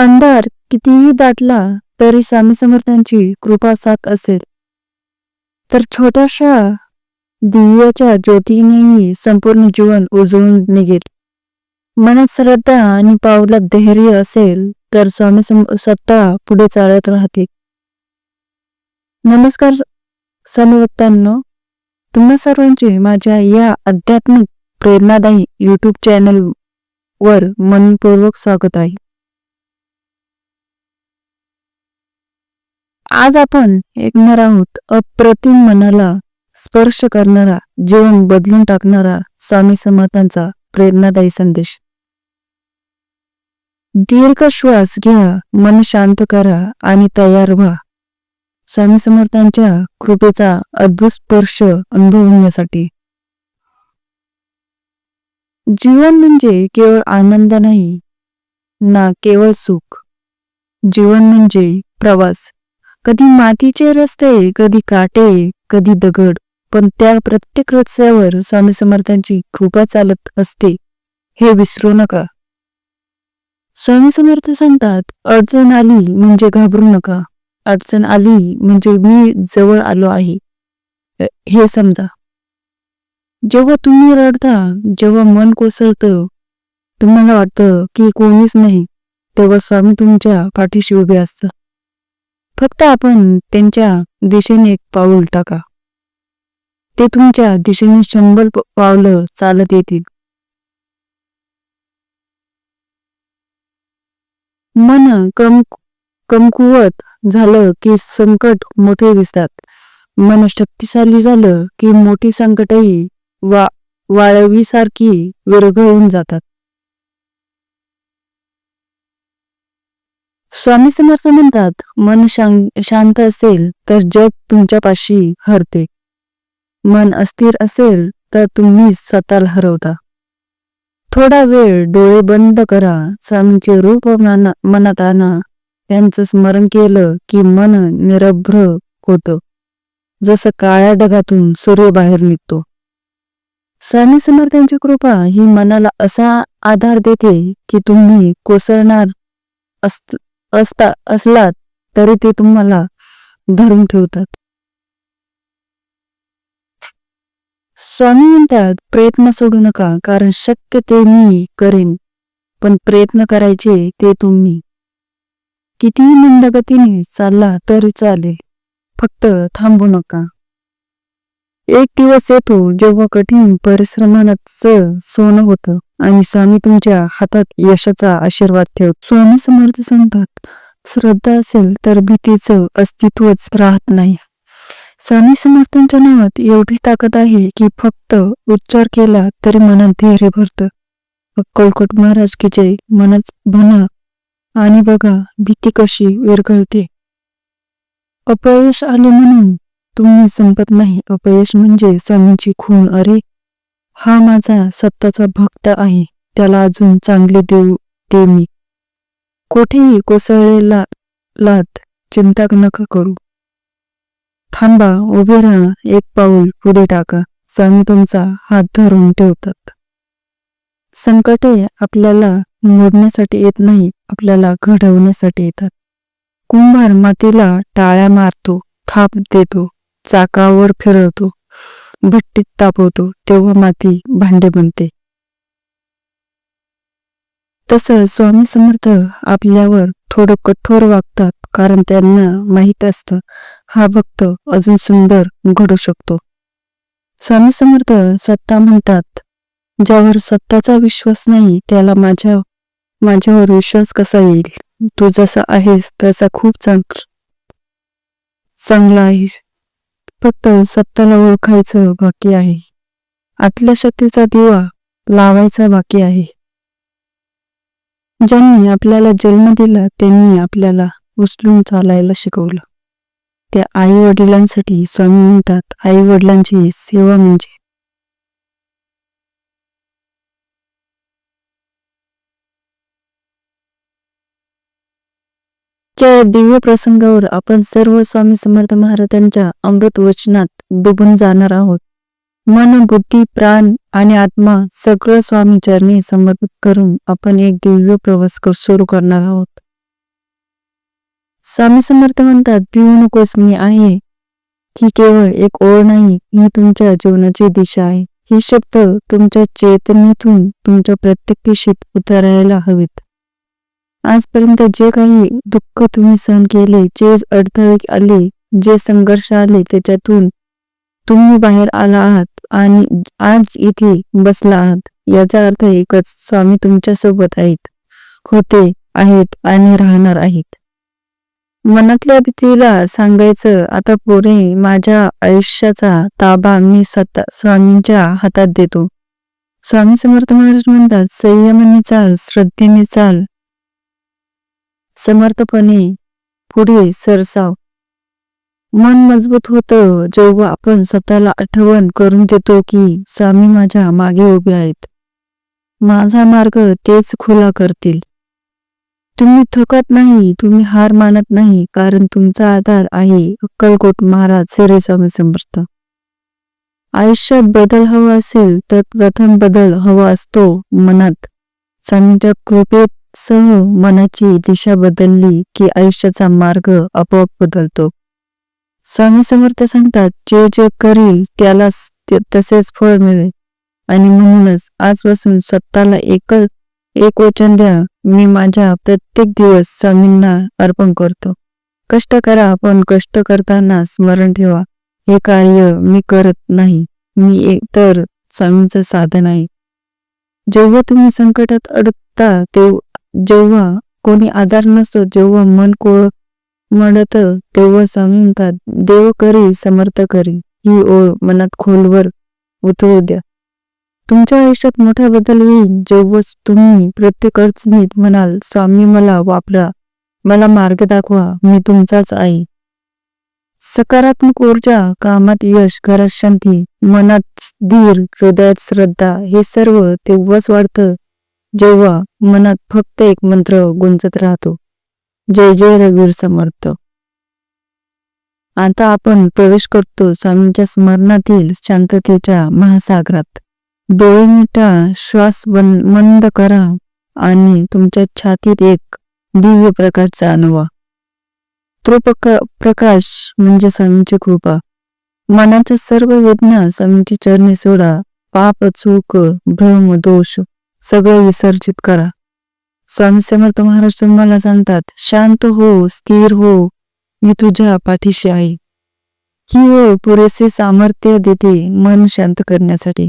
अंधार कितीही दाटला तरी स्वामी समर्थांची कृपा साथ असेल. तर छोट्याशा दिव्याच्या ज्योतीनेही संपूर्ण जीवन उजळून निघेल. मनात श्रद्धा आणि पावलात धैर्य असेल तर स्वामी सत्ता स्वतः पुढे चालत राहते नमस्कार स्वामी भक्तांनो तुम्हा सर्वांचे माझ्या या आध्यात्मिक प्रेरणादायी यूट्यूब चॅनल वर मनपूर्वक स्वागत आहे. आज आपण ऐकणार आहोत अप्रतिम मनाला स्पर्श करणारा जीवन बदलून टाकणारा स्वामी समर्थांचा प्रेरणादायी संदेश. दीर्घ श्वास घ्या मन शांत करा आणि तयार व्हा. स्वामी समर्थांच्या कृपेचा अद्भुत स्पर्श अनुभवण्यासाठी जीवन म्हणजे केवळ आनंद नाही ना केवळ सुख. जीवन म्हणजे प्रवास. कधी मातीचे रस्ते कधी काटे कधी दगड पण त्या प्रत्येक रस्त्यावर स्वामी समर्थांची कृपा चालत असते. हे विसरू नका. स्वामी समर्थ सांगतात अडचण आली म्हणजे घाबरू नका. अडचण आली म्हणजे मी जवळ आलो आहे. हे समजा. जेव्हा तुम्ही रडता जेव्हा मन कोसळतं तुम्हाला वाटतं की कोणीच नाही तेव्हा स्वामी तुमच्या पाठीशी उभे असतात. फक्त आपण त्यांच्या दिशेने एक पाऊल टाका. ते तुमच्या दिशेने शंभर पावलं चालत येतील. मन कम कमकुवत झालं की संकट मोठे दिसतात. मन शक्तिशाली झालं की मोठी संकटही वा वाळवीसारखी विरघळून जातात. स्वामी समर्थ म्हणतात मन शांत असेल तर जग तुमच्यापाशी हरते. मन अस्थिर असेल तर तुम्ही स्वतःला हरवता. थोडा वेळ डोळे बंद करा. स्वामींचे रूप मनात आणा त्यांचं स्मरण केलं की मन निरभ्र होतं. जसं काळ्या ढगातून सूर्य बाहेर निघतो. स्वामी समर्थांची कृपा ही मनाला असा आधार देते की तुम्ही कोसळणार अस- असता असलात तरी ते तुम्हाला धरून ठेवतात. स्वामी म्हणतात प्रयत्न सोडू नका कारण शक्य ते मी करेन पण प्रयत्न करायचे ते तुम्ही. कितीही मंदगतीने चालला तरी चालेल फक्त थांबू नका. एक दिवस येतो जेव्हा कठीण परिश्रमाचं सोनं होतं. आणि स्वामी तुमच्या हातात यशाचा आशीर्वाद ठेव. स्वामी समर्थ सांगतात श्रद्धा असेल तर भीतीचं अस्तित्वच राहत नाही. स्वामी समर्थांच्या नावात एवढी ताकद आहे की फक्त उच्चार केला तरी मनात धैर्य भरतं. अक्कलकोट महाराज की जय मनच म्हणा आणि बघा भीती कशी विरघळते. अपयश आले म्हणून तुम्ही संपत नाही. अपयश म्हणजे स्वामींची खून अरे हा माझा सत्ताचा भक्त आहे त्याला अजून चांगले देऊ दे मी. कोठेही कोसळलेला लात चिंता नका करू. थांबा उभे राहा एक पाऊल पुढे टाका. स्वामी तुमचा हात धरून ठेवतात. संकटे आपल्याला मोडण्यासाठी येत नाही आपल्याला घडवण्यासाठी येतात. कुंभार मातीला टाळ्या मारतो थाप देतो चाकावर फिरवतो. भट्टीत तापवतो तेव्हा माती भांडे बनते. तसं स्वामी समर्थ आपल्यावर थोडं कठोर वागतात कारण त्यांना माहीत असतं हा भक्त अजून सुंदर घडू शकतो. स्वामी समर्थ स्वतः म्हणतात ज्यावर स्वतःचा विश्वास नाही त्याला माझ्या माझ्यावर विश्वास कसा येईल? तू जसा आहेस तसा खूप चांग चांगला आहेस. फक्त स्वतःला ओळखायचं बाकी आहे. आतल्या शक्तीचा दिवा लावायचा बाकी आहे. ज्यांनी आपल्याला जन्म दिला त्यांनी आपल्याला उचलून चालायला शिकवलं. त्या आई वडिलांसाठी स्वामी म्हणतात आई वडिलांची सेवा म्हणजे च्या दिव्य प्रसंगावर आपण सर्व स्वामी समर्थ महाराजांच्या अमृत वचनात डुबून जाणार आहोत. मन बुद्धी प्राण आणि आत्मा सगळं स्वामी चरणी समर्पित करून आपण एक दिव्य प्रवास कर- सुरू करणार आहोत. स्वामी समर्थ म्हणतात पिऊ नकोस मी आहे. ही केवळ एक ओळ नाही ही तुमच्या जीवनाची दिशा आहे. ही शब्द तुमच्या चेतनेतून तुमच्या प्रत्येक पिशीत उतरायला हवीत. आजपर्यंत जे काही दुःख तुम्ही सहन केले जे अडथळे आले जे संघर्ष आले त्याच्यातून तुम्ही बाहेर आला आहात आणि आज इथे बसला आहात याचा अर्थ एकच स्वामी तुमच्यासोबत आहेत होते आहेत आणि राहणार आहेत. मनातल्या भीतीला सांगायचं आता पुरे माझ्या आयुष्याचा ताबा मी स्वतः स्वामींच्या हातात देतो. स्वामी समर्थ महाराज म्हणतात संयमाने चाल श्रद्धेने चाल समर्थपणे पुढे सरसाव. मन मजबूत होतं जेव्हा आपण स्वतःला आठवण करून देतो की स्वामी माझ्या मागे उभे आहेत. माझा मार्ग तेच खुला करतील. तुम्ही थकत नाही तुम्ही हार मानत नाही कारण तुमचा आधार आहे अक्कलकोट महाराज श्री स्वामी समर्थ. आयुष्यात बदल हवा असेल तर प्रथम बदल हवा असतो मनात. स्वामींच्या कृपेत सह मनाची दिशा बदलली की आयुष्याचा मार्ग आपोआप बदलतो. स्वामी समर्थ सांगतात जे जे करील त्याला तसेच फळ मिळेल. आणि म्हणूनच आजपासून स्वतःला एक एक वचन द्या. मी माझ्या प्रत्येक दिवस स्वामींना अर्पण करतो. कष्ट करा पण कष्ट करताना स्मरण ठेवा. हे कार्य मी करत नाही. मी एक तर स्वामींचं साधन आहे. जेव्हा तुम्ही संकटात अडकता ते जेव्हा कोणी आधार नसतो जेव्हा मन कोळ म्हणत तेव्हा स्वामी म्हणतात देव करी समर्थ करी ही ओळ मनात खोलवर उतरू द्या. तुमच्या आयुष्यात मोठा बदल येईल जेव्हा तुम्ही प्रत्येक अडचणीत म्हणाल स्वामी मला वापरा मला मार्ग दाखवा मी तुमचाच आहे सकारात्मक ऊर्जा कामात यश घरात शांती मनात धीर हृदयात श्रद्धा हे सर्व तेव्हाच वाढतं जेव्हा मनात फक्त एक मंत्र गुंजत राहतो जय जय रघुवीर समर्थ. आता आपण प्रवेश करतो स्वामींच्या स्मरणातील शांततेच्या महासागरात. डोळे मिठा श्वास मंद करा आणि तुमच्या छातीत एक दिव्य प्रकाश जाणवा. तो प्रकाश म्हणजे स्वामींची कृपा. मनाच्या सर्व वेदना स्वामींची चरणी सोडा. पाप चूक भ्रम दोष सगळं विसर्जित करा. स्वामी समर्थ महाराज तुम्हाला सांगतात शांत हो स्थिर हो मी तुझ्या पाठीशी आहे. ही ओळ पुरेसे सामर्थ्य देते मन शांत करण्यासाठी.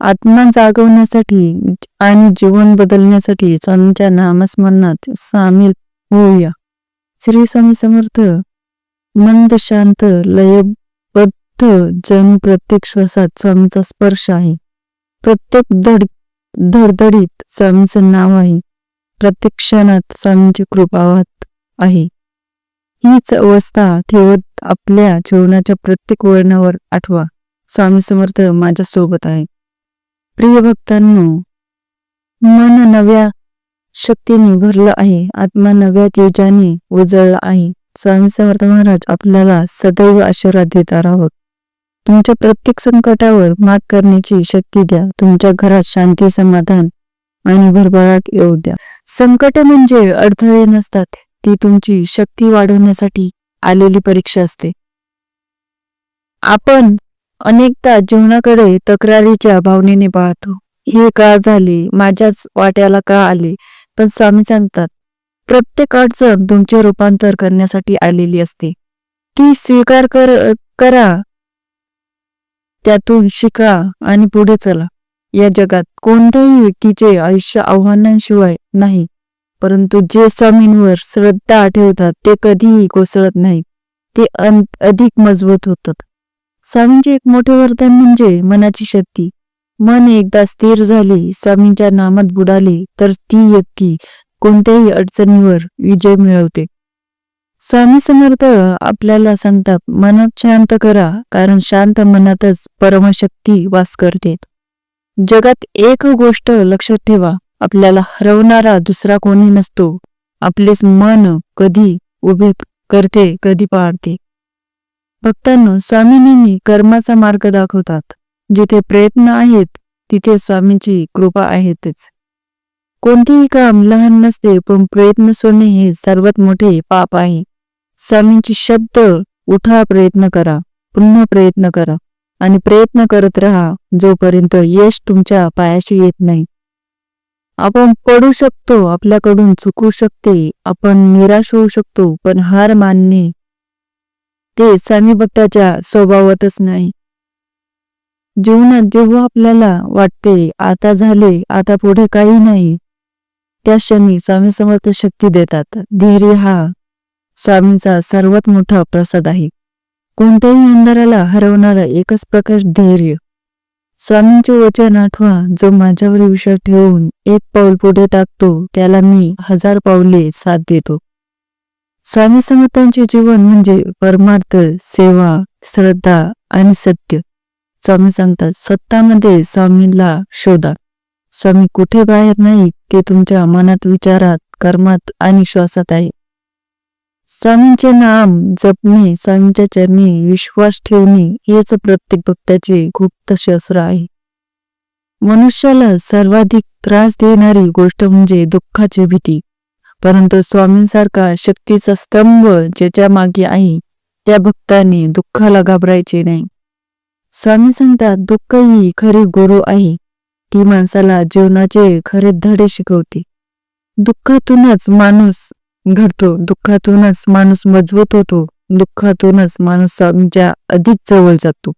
आत्मा जागवण्यासाठी आणि जीवन बदलण्यासाठी स्वामींच्या नामस्मरणात सामील होऊया. श्री स्वामी समर्थ मंद शांत लयबद्ध जणू प्रत्येक श्वासात स्वामीचा स्पर्श आहे. प्रत्येक धड धडधडीत स्वामीचं नाव आहे प्रत्येक क्षणात स्वामींची कृपावत आहे. हीच अवस्था ठेवत आपल्या जीवनाच्या प्रत्येक वळणावर आठवा स्वामी समर्थ माझ्या सोबत आहे. प्रिय भक्तांनो मन नव्या शक्तीने भरलं आहे आत्मा नव्या तेजाने उजळला आहे. स्वामी समर्थ महाराज आपल्याला सदैव आशीर्वाद देत आहोत तुमच्या प्रत्येक संकटावर मात करण्याची शक्ती द्या. तुमच्या घरात शांती समाधान आणि भरभराट येऊ द्या. संकट म्हणजे अडथळे नसतात. ती तुमची शक्ती वाढवण्यासाठी आलेली परीक्षा असते. आपण अनेकदा जीवनाकडे तक्रारीच्या भावनेने पाहतो. हे का झाले? माझ्याच वाट्याला का आले? पण स्वामी सांगतात प्रत्येक अडचण तुमचे रूपांतर करण्यासाठी आलेली असते. ती स्वीकार कर करा. त्यातून शिका आणि पुढे चला. या जगात कोणत्याही व्यक्तीचे आयुष्य आव्हानांशिवाय नाही परंतु जे स्वामींवर श्रद्धा ठेवतात ते कधीही कोसळत नाही. ते अधिक मजबूत होतात. स्वामींचे एक मोठे वरदान म्हणजे मनाची शक्ती. मन एकदा स्थिर झाले स्वामींच्या नामात बुडाले तर ती व्यक्ती कोणत्याही अडचणीवर विजय मिळवते. स्वामी समर्थ आपल्याला सांगतात मनात शांत करा कारण शांत मनातच परमशक्ती वास करते. जगात एक गोष्ट लक्षात ठेवा आपल्याला हरवणारा दुसरा कोणी नसतो. आपलेच मन कधी उभे करते कधी पाडते. भक्तांनो स्वामी नेहमी कर्माचा मार्ग दाखवतात. जिथे प्रयत्न आहेत तिथे स्वामींची कृपा आहेतच. कोणतेही काम लहान नसते पण प्रयत्न सोडणे हे सर्वात मोठे पाप आहे. स्वामींची शब्द उठा प्रयत्न करा पुन्हा प्रयत्न करा आणि प्रयत्न करत राहा जोपर्यंत यश तुमच्या पायाशी येत नाही. आपण पडू शकतो आपल्याकडून चुकू शकते आपण निराश होऊ शकतो पण हार मानणे ते स्वामी भक्ताच्या स्वभावातच नाही. जीवनात जेव्हा आपल्याला वाटते आता झाले आता पुढे काही नाही त्या क्षणी स्वामी समर्थ शक्ती देतात. धैर्य हा स्वामींचा सर्वात मोठा प्रसाद आहे. कोणत्याही अंधाराला हरवणारा एकच प्रकाश धैर्य स्वामींचे वचन आठवा जो माझ्यावर विश्वास ठेवून एक पाऊल पुढे टाकतो त्याला मी हजार पावले साथ देतो. स्वामी समर्थांचे जीवन म्हणजे परमार्थ सेवा श्रद्धा आणि सत्य. स्वामी सांगतात स्वतःमध्ये स्वामींना शोधा. स्वामी कुठे बाहेर नाही ते तुमच्या मनात विचारात कर्मात आणि श्वासात आहे. स्वामींचे नाम जपणे स्वामींच्या चरणी विश्वास ठेवणे हेच प्रत्येक भक्ताचे गुप्त शस्त्र आहे. मनुष्याला सर्वाधिक त्रास देणारी गोष्ट म्हणजे दुःखाची भीती. परंतु स्वामींसारखा शक्तीचा स्तंभ ज्याच्या मागे आहे त्या भक्तांनी दुःखाला घाबरायचे नाही. स्वामी सांगतात दुःख ही खरी गुरु आहे ती माणसाला जीवनाचे खरे धडे शिकवते. दुःखातूनच माणूस घडतो दुःखातूनच माणूस मजबूत होतो दुःखातूनच माणूस स्वामींच्या अधिक जवळ जातो.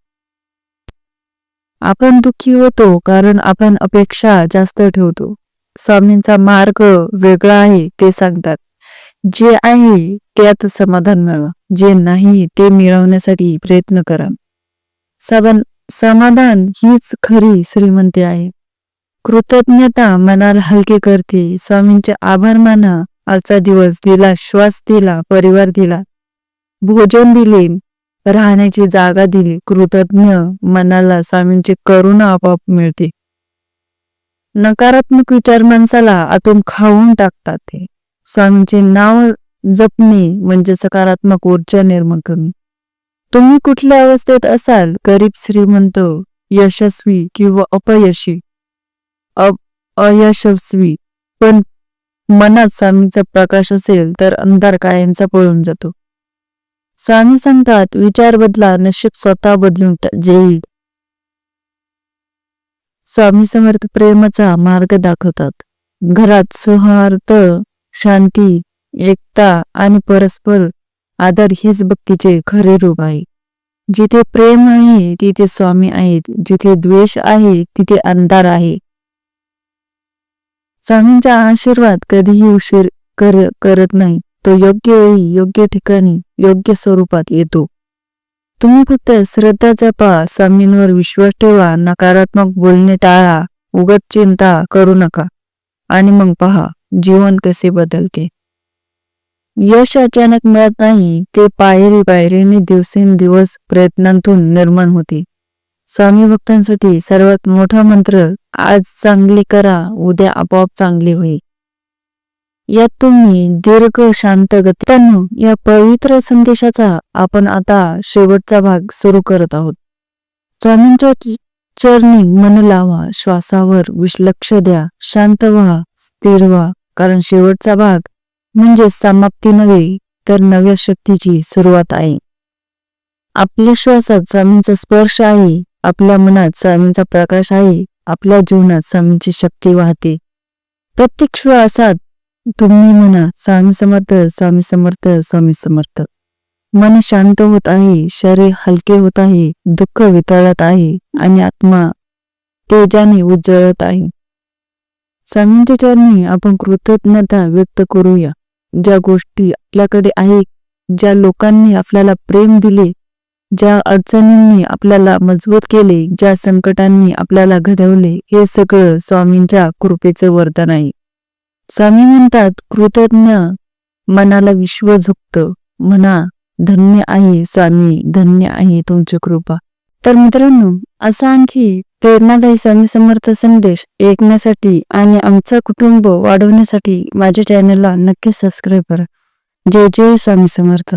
आपण दुःखी होतो कारण आपण अपेक्षा जास्त ठेवतो. स्वामींचा मार्ग वेगळा आहे ते सांगतात. जे आहे त्यात समाधान मिळवा जे नाही ते मिळवण्यासाठी प्रयत्न करा. सबन समाधान हीच खरी श्रीमंती आहे. कृतज्ञता मनाला हलके करते. स्वामींचे आभार माना. आजचा दिवस दिला श्वास दिला परिवार दिला. भोजन दिले राहण्याची जागा दिली. कृतज्ञ मनाला स्वामींची करुणा आपोआप मिळते. नकारात्मक विचार माणसाला आतून खाऊन टाकतात ते. स्वामींचे नाव जपणे म्हणजे सकारात्मक ऊर्जा निर्माण करणे. तुम्ही कुठल्या अवस्थेत असाल गरीब श्रीमंत यशस्वी किंवा अपयशी अयशस्वी पण मनात स्वामीचा प्रकाश असेल तर अंधार कायमचा पळून जातो. स्वामी सांगतात विचार बदला नशीब स्वतः बदलून जेईल. स्वामी समर्थ प्रेमाचा मार्ग दाखवतात. घरात सौहार्द शांती एकता आणि परस्पर आदर हेच भक्तीचे खरे रूप आहे. जिथे प्रेम आहे तिथे स्वामी आहेत. जिथे द्वेष आहे तिथे अंधार आहे. स्वामींचा आशीर्वाद कधीही उशीर कर करत नाही. तो योग्य वेळी योग्य ठिकाणी योग्य स्वरूपात येतो. तुम्ही फक्त श्रद्धा जपा. स्वामींवर विश्वास ठेवा. नकारात्मक बोलणे टाळा. उगत चिंता करू नका. आणि मग पहा जीवन कसे बदलते. यश अचानक मिळत नाही. ते पायरी पायरीने दिवसेंदिवस प्रयत्नांतून निर्माण होते. स्वामी भक्तांसाठी सर्वात मोठा मंत्र आज चांगली करा उद्या आपोआप चांगली होईल. यात तुम्ही दीर्घ शांत गतीनं या पवित्र संदेशाचा आपण आता शेवटचा भाग सुरू करत आहोत. स्वामींच्या चरणी मन लावा श्वासावर विश्लक्ष द्या शांत व्हा स्थिर व्हा. कारण शेवटचा भाग म्हणजे समाप्ती नव्हे तर नव्या शक्तीची सुरुवात आहे. आपल्या श्वासात स्वामींचा स्पर्श आहे आपल्या मनात स्वामींचा प्रकाश आहे आपल्या जीवनात स्वामींची शक्ती वाहते. प्रत्येक श्वासात तुम्ही म्हणा स्वामी समर्थ स्वामी समर्थ स्वामी समर्थ. मन शांत होत आहे शरीर हलके होत आहे दुःख वितळत आहे आणि आत्मा तेजाने उजळत आहे. स्वामींच्या चरणी आपण कृतज्ञता व्यक्त करूया. ज्या गोष्टी आपल्याकडे आहेत ज्या लोकांनी आपल्याला प्रेम दिले ज्या अडचणींनी आपल्याला मजबूत केले ज्या संकटांनी आपल्याला घडवले हे सगळं स्वामींच्या कृपेचं वरदान आहे. स्वामी म्हणतात कृतज्ञ मनाला विश्व झुकत. म्हणा धन्य आहे स्वामी धन्य आहे तुमची कृपा. तर मित्रांनो असा आणखी प्रेरणादायी स्वामी समर्थ संदेश ऐकण्यासाठी आणि आमचं कुटुंब वाढवण्यासाठी माझ्या चॅनलला नक्की सबस्क्राईब करा. जय जय स्वामी समर्थ.